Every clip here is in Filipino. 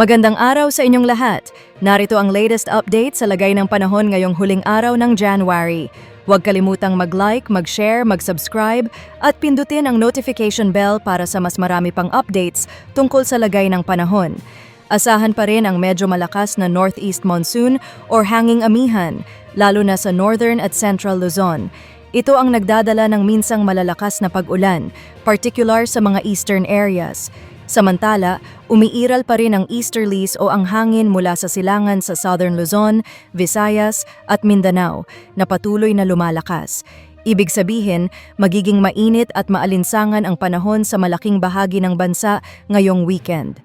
Magandang araw sa inyong lahat. Narito ang latest update sa lagay ng panahon ngayong huling araw ng January. Huwag kalimutang mag-like, mag-share, mag-subscribe at pindutin ang notification bell para sa mas marami pang updates tungkol sa lagay ng panahon. Asahan pa rin ang medyo malakas na northeast monsoon or hanging amihan, lalo na sa northern at central Luzon. Ito ang nagdadala ng minsang malalakas na pag-ulan, particular sa mga eastern areas. Samantala, umiiral pa rin ang easterlies o ang hangin mula sa silangan sa southern Luzon, Visayas at Mindanao na patuloy na lumalakas. Ibig sabihin, magiging mainit at maalinsangan ang panahon sa malaking bahagi ng bansa ngayong weekend.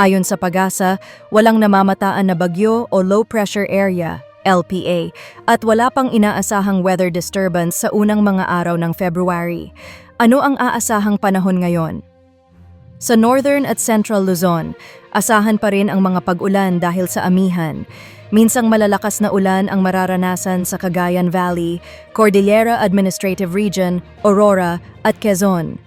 Ayon sa pag-asa, walang namamataan na bagyo o low pressure area LPA at wala pang inaasahang weather disturbance sa unang mga araw ng February. Ano ang aasahang panahon ngayon? Sa northern at central Luzon, asahan pa rin ang mga pag-ulan dahil sa amihan. Minsang malalakas na ulan ang mararanasan sa Cagayan Valley, Cordillera Administrative Region, Aurora at Quezon.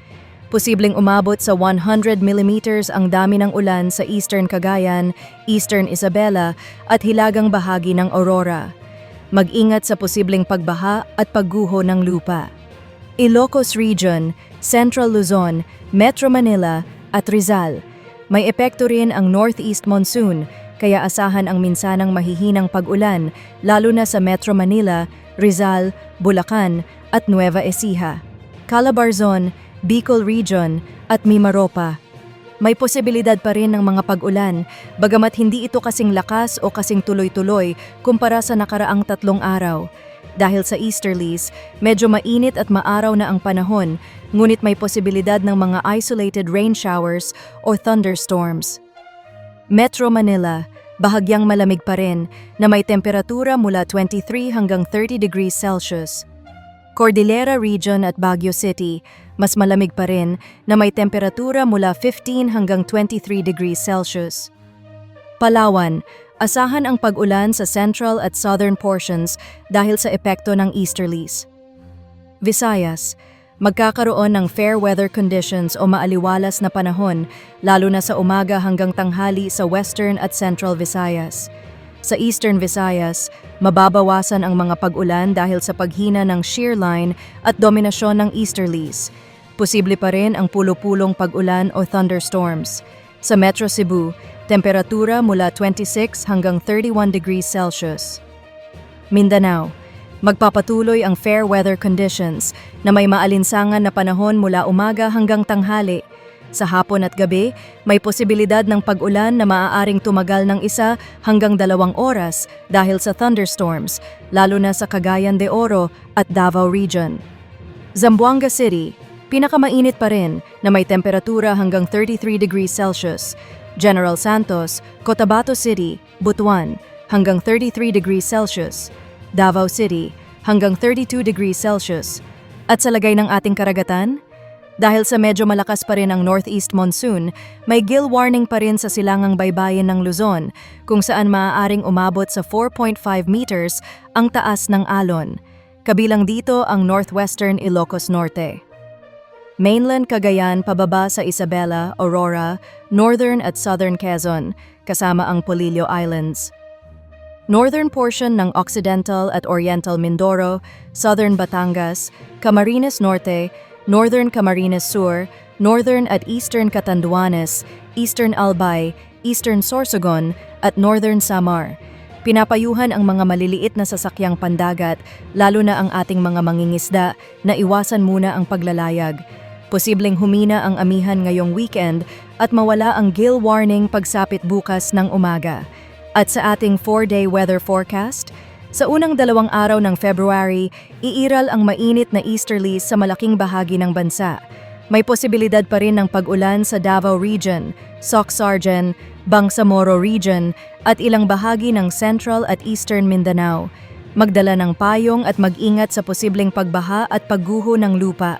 Posibleng umabot sa 100 millimeters ang dami ng ulan sa eastern Cagayan, eastern Isabela at hilagang bahagi ng Aurora. Mag-ingat sa posibleng pagbaha at pagguho ng lupa. Ilocos Region, Central Luzon, Metro Manila at Rizal. May epekto rin ang northeast monsoon, kaya asahan ang minsanang mahihinang pag-ulan, lalo na sa Metro Manila, Rizal, Bulacan at Nueva Ecija. Calabarzon, Bicol Region at Mimaropa. May posibilidad pa rin ng mga pag-ulan, bagamat hindi ito kasing lakas o kasing tuloy-tuloy kumpara sa nakaraang tatlong araw. Dahil sa easterlies, medyo mainit at maaraw na ang panahon, ngunit may posibilidad ng mga isolated rain showers o thunderstorms. Metro Manila, bahagyang malamig pa rin na may temperatura mula 23 hanggang 30 degrees Celsius. Cordillera Region at Baguio City, mas malamig pa rin na may temperatura mula 15 hanggang 23 degrees Celsius. Palawan, asahan ang pag-ulan sa central at southern portions dahil sa epekto ng easterlies. Visayas, magkakaroon ng fair weather conditions o maaliwalas na panahon lalo na sa umaga hanggang tanghali sa western at central Visayas. Sa eastern Visayas, mababawasan ang mga pag-ulan dahil sa paghina ng shear line at dominasyon ng easterlies. Posible pa rin ang pulo-pulong pag-ulan o thunderstorms. Sa Metro Cebu, temperatura mula 26 hanggang 31 degrees Celsius. Mindanao, magpapatuloy ang fair weather conditions na may maalinsangan na panahon mula umaga hanggang tanghali. Sa hapon at gabi, may posibilidad ng pag-ulan na maaaring tumagal ng isa hanggang dalawang oras dahil sa thunderstorms, lalo na sa Cagayan de Oro at Davao Region. Zamboanga City, pinakamainit pa rin na may temperatura hanggang 33 degrees Celsius. General Santos, Cotabato City, Butuan, hanggang 33 degrees Celsius. Davao City, hanggang 32 degrees Celsius. At sa lagay ng ating karagatan, dahil sa medyo malakas pa rin ang northeast monsoon, may gill warning pa rin sa silangang baybayin ng Luzon, kung saan maaaring umabot sa 4.5 meters ang taas ng alon. Kabilang dito ang northwestern Ilocos Norte. Mainland Cagayan pababa sa Isabela, Aurora, northern at southern Quezon, kasama ang Polillo Islands. Northern portion ng Occidental at Oriental Mindoro, Southern Batangas, Camarines Norte, Northern Camarines Sur, Northern at Eastern Catanduanes, Eastern Albay, Eastern Sorsogon, at Northern Samar. Pinapayuhan ang mga maliliit na sasakyang pandagat, lalo na ang ating mga mangingisda, na iwasan muna ang paglalayag. Posibleng humina ang amihan ngayong weekend at mawala ang gill warning pagsapit bukas ng umaga. At sa ating 4-day weather forecast, sa unang dalawang araw ng February, iiral ang mainit na easterlies sa malaking bahagi ng bansa. May posibilidad pa rin ng pag-ulan sa Davao Region, Socsargen, Bangsamoro Region at ilang bahagi ng Central at Eastern Mindanao. Magdala ng payong at mag-ingat sa posibleng pagbaha at pagguho ng lupa.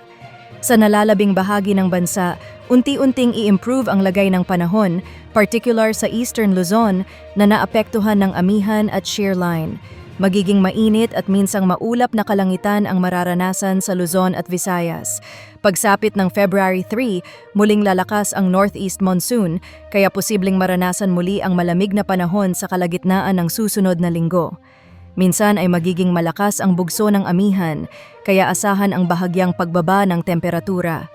Sa nalalabing bahagi ng bansa, unti-unting i-improve ang lagay ng panahon, particular sa Eastern Luzon na naapektuhan ng amihan at shear line. Magiging mainit at minsang maulap na kalangitan ang mararanasan sa Luzon at Visayas. Pagsapit ng February 3, muling lalakas ang northeast monsoon kaya posibleng maranasan muli ang malamig na panahon sa kalagitnaan ng susunod na linggo. Minsan ay magiging malakas ang bugso ng amihan kaya asahan ang bahagyang pagbaba ng temperatura.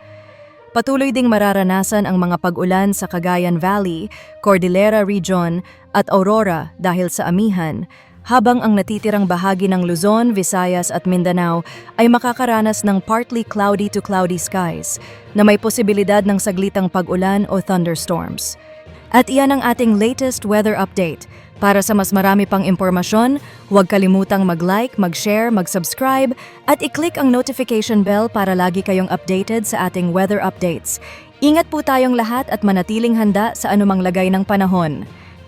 Patuloy ding mararanasan ang mga pag-ulan sa Cagayan Valley, Cordillera Region at Aurora dahil sa amihan, habang ang natitirang bahagi ng Luzon, Visayas at Mindanao ay makakaranas ng partly cloudy to cloudy skies na may posibilidad ng saglitang pag-ulan o thunderstorms. At iyan ang ating latest weather update. Para sa mas marami pang impormasyon, huwag kalimutang mag-like, mag-share, mag-subscribe at i-click ang notification bell para lagi kayong updated sa ating weather updates. Ingat po tayong lahat at manatiling handa sa anumang lagay ng panahon.